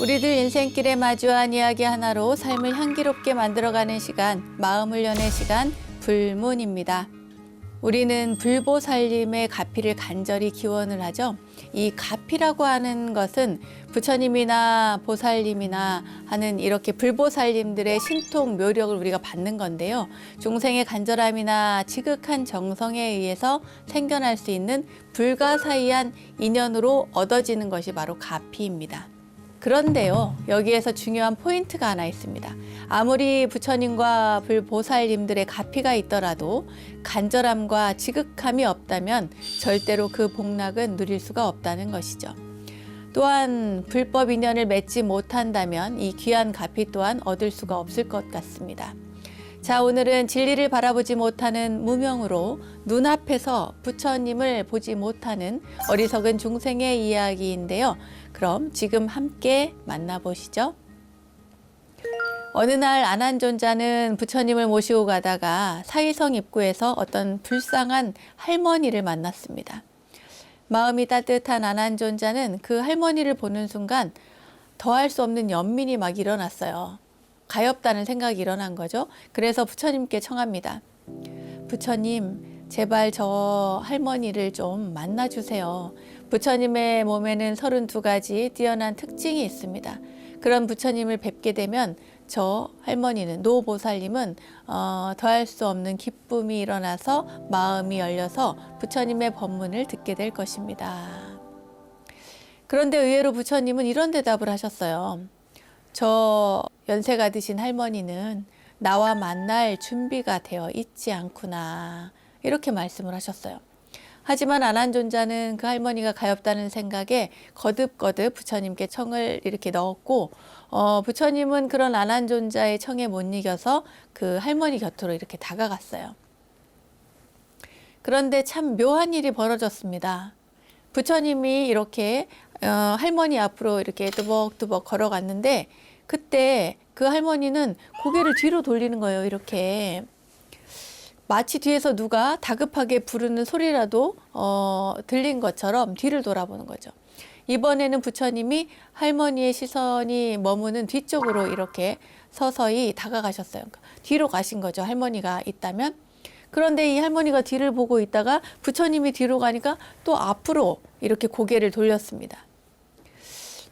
우리들 인생길에 마주한 이야기 하나로 삶을 향기롭게 만들어가는 시간, 마음을 여는 시간, 불문입니다. 우리는 불보살님의 가피를 간절히 기원을 하죠. 이 가피라고 하는 것은 부처님이나 보살님이나 하는 이렇게 불보살님들의 신통 묘력을 우리가 받는 건데요. 중생의 간절함이나 지극한 정성에 의해서 생겨날 수 있는 불가사의한 인연으로 얻어지는 것이 바로 가피입니다. 그런데요, 여기에서 중요한 포인트가 하나 있습니다. 아무리 부처님과 불보살님들의 가피가 있더라도 간절함과 지극함이 없다면 절대로 그 복락은 누릴 수가 없다는 것이죠. 또한 불법 인연을 맺지 못한다면 이 귀한 가피 또한 얻을 수가 없을 것 같습니다. 자, 오늘은 진리를 바라보지 못하는 무명으로 눈앞에서 부처님을 보지 못하는 어리석은 중생의 이야기인데요. 그럼 지금 함께 만나보시죠. 어느 날 안한존자는 부처님을 모시고 가다가 사이성 입구에서 어떤 불쌍한 할머니를 만났습니다. 마음이 따뜻한 안한존자는 그 할머니를 보는 순간 더할 수 없는 연민이 막 일어났어요. 가엾다는 생각이 일어난 거죠. 그래서 부처님께 청합니다. 부처님, 제발 저 할머니를 좀 만나주세요. 부처님의 몸에는 32가지 뛰어난 특징이 있습니다. 그런 부처님을 뵙게 되면 저 할머니는 노보살님은 어, 더할 수 없는 기쁨이 일어나서 마음이 열려서 부처님의 법문을 듣게 될 것입니다. 그런데 의외로 부처님은 이런 대답을 하셨어요. 저 연세가 드신 할머니는 나와 만날 준비가 되어 있지 않구나. 이렇게 말씀을 하셨어요. 하지만 안한존자는 그 할머니가 가엾다는 생각에 거듭거듭 부처님께 청을 이렇게 넣었고, 어, 부처님은 그런 안한존자의 청에 못 이겨서 그 할머니 곁으로 이렇게 다가갔어요. 그런데 참 묘한 일이 벌어졌습니다. 부처님이 이렇게 어, 할머니 앞으로 이렇게 뚜벅뚜벅 걸어갔는데 그때 그 할머니는 고개를 뒤로 돌리는 거예요. 이렇게 마치 뒤에서 누가 다급하게 부르는 소리라도 어, 들린 것처럼 뒤를 돌아보는 거죠. 이번에는 부처님이 할머니의 시선이 머무는 뒤쪽으로 이렇게 서서히 다가가셨어요. 그러니까 뒤로 가신 거죠. 할머니가 있다면. 그런데 이 할머니가 뒤를 보고 있다가 부처님이 뒤로 가니까 또 앞으로 이렇게 고개를 돌렸습니다.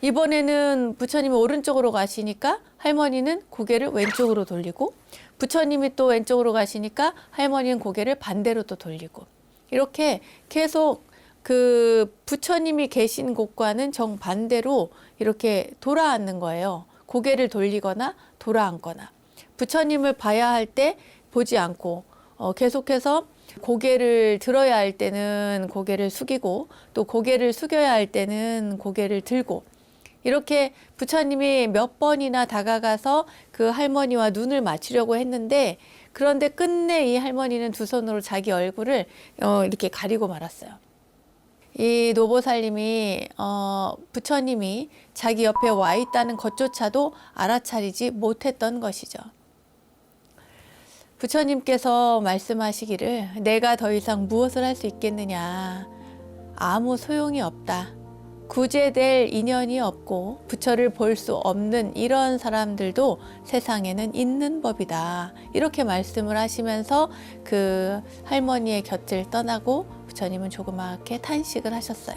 이번에는 부처님이 오른쪽으로 가시니까 할머니는 고개를 왼쪽으로 돌리고 부처님이 또 왼쪽으로 가시니까 할머니는 고개를 반대로 또 돌리고 이렇게 계속 그 부처님이 계신 곳과는 정반대로 이렇게 돌아앉는 거예요. 고개를 돌리거나 돌아앉거나 부처님을 봐야 할 때 보지 않고 어, 계속해서 고개를 들어야 할 때는 고개를 숙이고 또 고개를 숙여야 할 때는 고개를 들고 이렇게 부처님이 몇 번이나 다가가서 그 할머니와 눈을 맞추려고 했는데 그런데 끝내 이 할머니는 두 손으로 자기 얼굴을 어, 이렇게 가리고 말았어요. 이 노보살님이 어, 부처님이 자기 옆에 와 있다는 것조차도 알아차리지 못했던 것이죠. 부처님께서 말씀하시기를 내가 더 이상 무엇을 할 수 있겠느냐 아무 소용이 없다. 구제될 인연이 없고 부처를 볼 수 없는 이런 사람들도 세상에는 있는 법이다. 이렇게 말씀을 하시면서 그 할머니의 곁을 떠나고 부처님은 조그맣게 탄식을 하셨어요.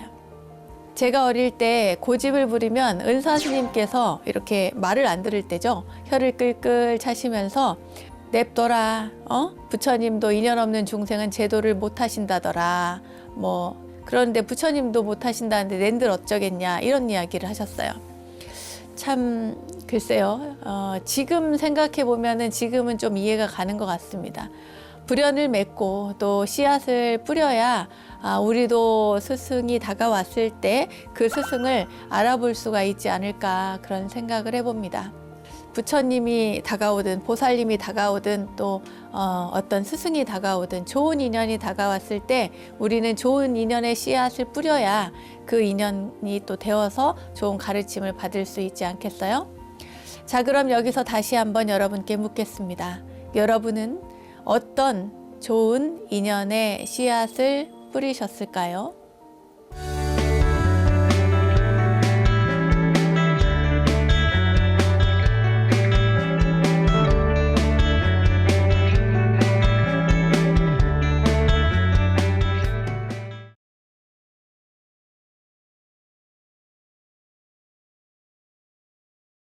제가 어릴 때 고집을 부리면 은사 스님께서 이렇게 말을 안 들을 때죠. 혀를 끌끌 차시면서 냅둬라. 어? 부처님도 인연 없는 중생은 제도를 못 하신다더라. 뭐 그런데 부처님도 못 하신다는데 낸들 어쩌겠냐 이런 이야기를 하셨어요. 참 글쎄요. 어, 지금 생각해 보면은 지금은 좀 이해가 가는 것 같습니다. 불연을 맺고 또 씨앗을 뿌려야 아, 우리도 스승이 다가왔을 때 그 스승을 알아볼 수가 있지 않을까 그런 생각을 해봅니다. 부처님이 다가오든 보살님이 다가오든 또 어, 어떤 스승이 다가오든 좋은 인연이 다가왔을 때 우리는 좋은 인연의 씨앗을 뿌려야 그 인연이 또 되어서 좋은 가르침을 받을 수 있지 않겠어요? 자, 그럼 여기서 다시 한번 여러분께 묻겠습니다. 여러분은 어떤 좋은 인연의 씨앗을 뿌리셨을까요?